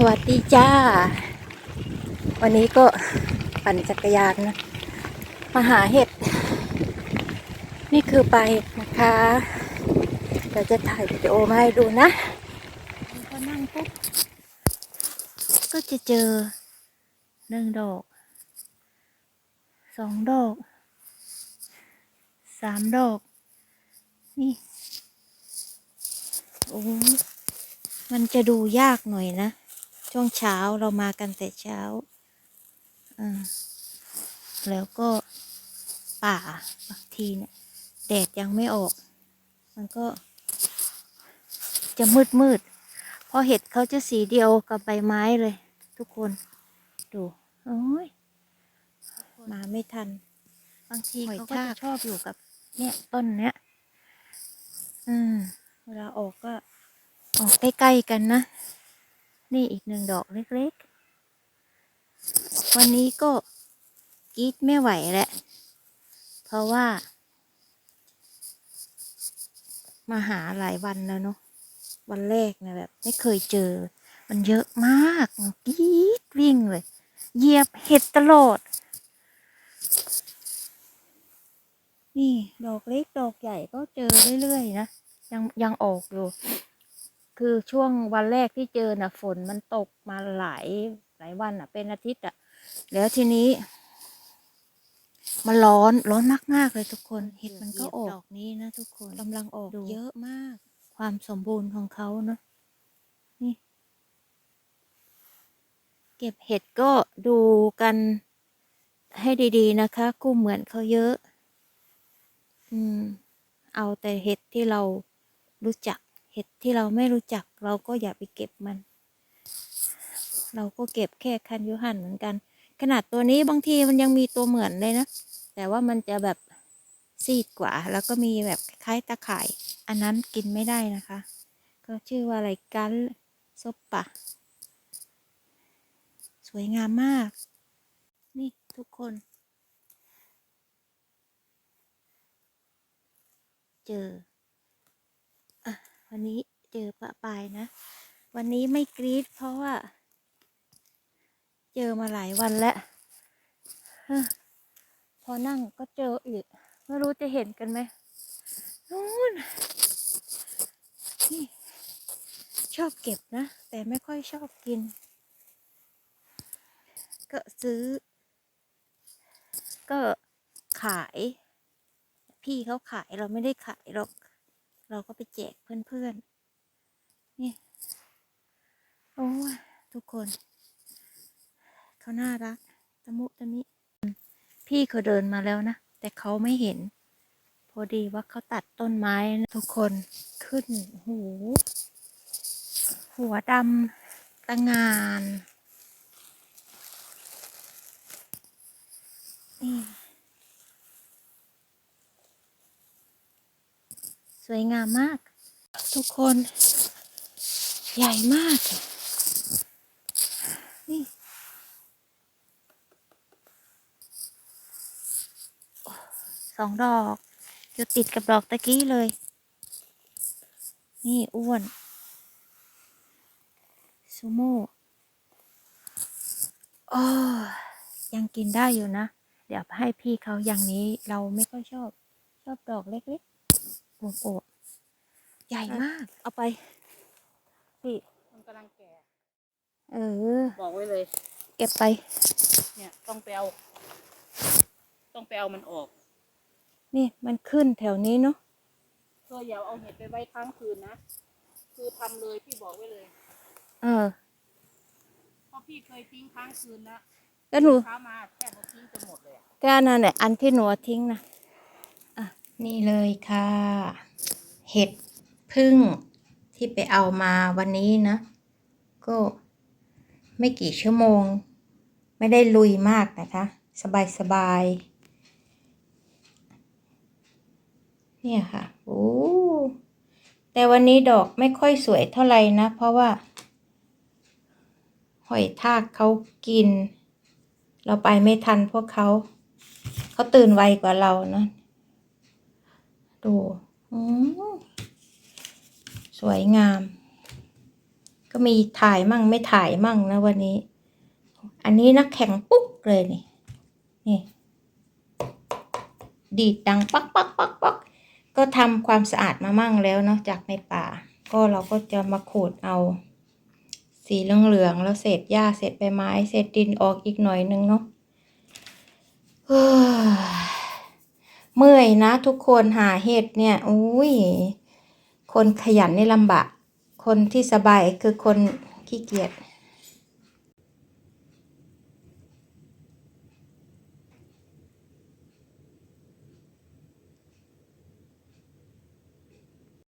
สวัสดีจ้า วันนี้ก็ปั่นจักรยานนะ มาหาเห็ด นี่คือปลาเห็ดนะคะ เดี๋ยวจะถ่ายวิดีโอมาให้ดูนะพอนั่งปุ๊บ ก็จะเจอหนึ่งดอก สองดอก สามดอก นี่ โอ้มันจะดูยากหน่อยนะ ช่วงเช้าเรามากันแต่เช้าอ่าแล้วก็ป่าบางทีเนี่ย แดดยังไม่ออก มันก็ จะมืดมืดๆเพราะเห็ดเขาจะสีเดียวกับใบไม้เลย ทุกคนดูโอ้ยมาไม่ทัน บางทีเขาก็จะชอบอยู่กับ เนี่ยต้นเนี้ยอืมเวลาออกก็ออกใกล้ๆกันนะ นี่อีกหนึ่งดอกเล็กๆ วันนี้ก็กรีดไม่ไหวแหล้วเพราะว่า มาหาหลายวันแล้วเนาะ วันแรกนะแบบไม่เคยเจอ มันเยอะมากกรีดวิ่งเลย เหยียบเห็ดตลอด นี่ ดอกเล็ก ดอกใหญ่ก็เจอเรื่อยๆนะ ยังยังออกอยู่ คือช่วงวันแรกที่เจอน่ะ ฝนมันตกมาหลายหลายวันอะ เป็นอาทิตย์อะ แล้วทีนี้ มันร้อนร้อนมากๆเลยทุกคนเห็ดมันก็ออกดอกนี้นะทุกคนกำลังออกเยอะมาก ความสมบูรณ์ของเขาเนาะนี่ เก็บเห็ดก็ดูกันให้ดีๆนะคะ กู้เหมือนเขาเยอะ อืม เอาแต่เห็ดที่เรารู้จัก เห็ดที่เราไม่รู้จักเราก็อย่าไปเก็บมัน เราก็เก็บแค่คันยูหันเหมือนกัน ขนาดตัวนี้บางทีมันยังมีตัวเหมือนเลยนะ แต่ว่ามันจะแบบซีดกว่า แล้วก็มีแบบคล้ายตะข่าย อันนั้นกินไม่ได้นะคะ ก็ชื่อว่าอะไรกันซบปะ สวยงามมาก นี่ทุกคน เจอ วันนี้เจอปะปายนะ วันนี้ไม่กรี๊ดเพราะว่า เจอมาหลายวันแล้วพอนั่งก็เจออีก ไม่รู้จะเห็นกันไหมนู่นนี่ชอบเก็บนะ แต่ไม่ค่อยชอบกิน ก็ซื้อ ก็ขาย พี่เขาขายเราไม่ได้ขายหรอก เราก็ไปแจกเพื่อนๆ นี่ โอ้ทุกคน เขาน่ารัก ตะมุตะมิ พี่เขาเดินมาแล้วนะ แต่เขาไม่เห็น พอดีว่าเขาตัดต้นไม้นะทุกคน ขึ้น หู หัวดำตะงาน นี่ สวยงามมาก ทุกคน ใหญ่มาก นี่สองดอกอยู่ติดกับดอกตะกี้เลย นี่อ้วนซูโม่โอ้ยังกินได้อยู่นะ เดี๋ยวให้พี่เขาอย่างนี้เราไม่ค่อยชอบ ชอบดอกเล็กๆ โอ้โหใหญ่มาก เอาไปพี่มันกำลังแก่ เออ บอกไว้เลย เก็บไป เนี่ย ต้องไปเอา ต้องไปเอามันออก นี่มันขึ้นแถวนี้เนาะเธออย่าเอาเห็ดไปไว้ค้างคืนนะ คือทำเลยพี่บอกไว้เลย เออเพราะพี่เคยทิ้งค้างคืนแล้วแล้วหนูเช้ามาแค่มาทิ้งจนหมดเลยอะก็นั่นแหละอันที่หนูเอาทิ้งนะอะ นี่เลยค่ะ เห็ดพึ่งที่ไปเอามาวันนี้นะ ก็ไม่กี่ชั่วโมง ไม่ได้ลุยมากนะคะ สบายสบายๆเนี่ยค่ะโอ้แต่วันนี้ดอกไม่ค่อยสวยเท่าไหร่นะ เพราะว่า หอยทากเขากิน เราไปไม่ทันพวกเขา เขาตื่นไวกว่าเรานะ ดูอืมสวยงาม ก็มีถ่ายมั่งไม่ถ่ายมั่งนะวันนี้ อันนี้นักแข่งปุ๊กเลยนี่ นี่ ดีดดังปักปักปักปักก็ทำความสะอาดมามั่งแล้วเนาะจากในป่า ก็เราก็จะมาขูดเอา สีเหลืองๆแล้วเศษหญ้าเศษใบไม้ เศษดินออกอีกหน่อยนึงเนาะเฮ้ยเมื่อย นะทุกคนหาเห็ดเนี่ยอุ้ยคนขยันนี่ลำบาก คนที่สบายคือคนขี้เกียจ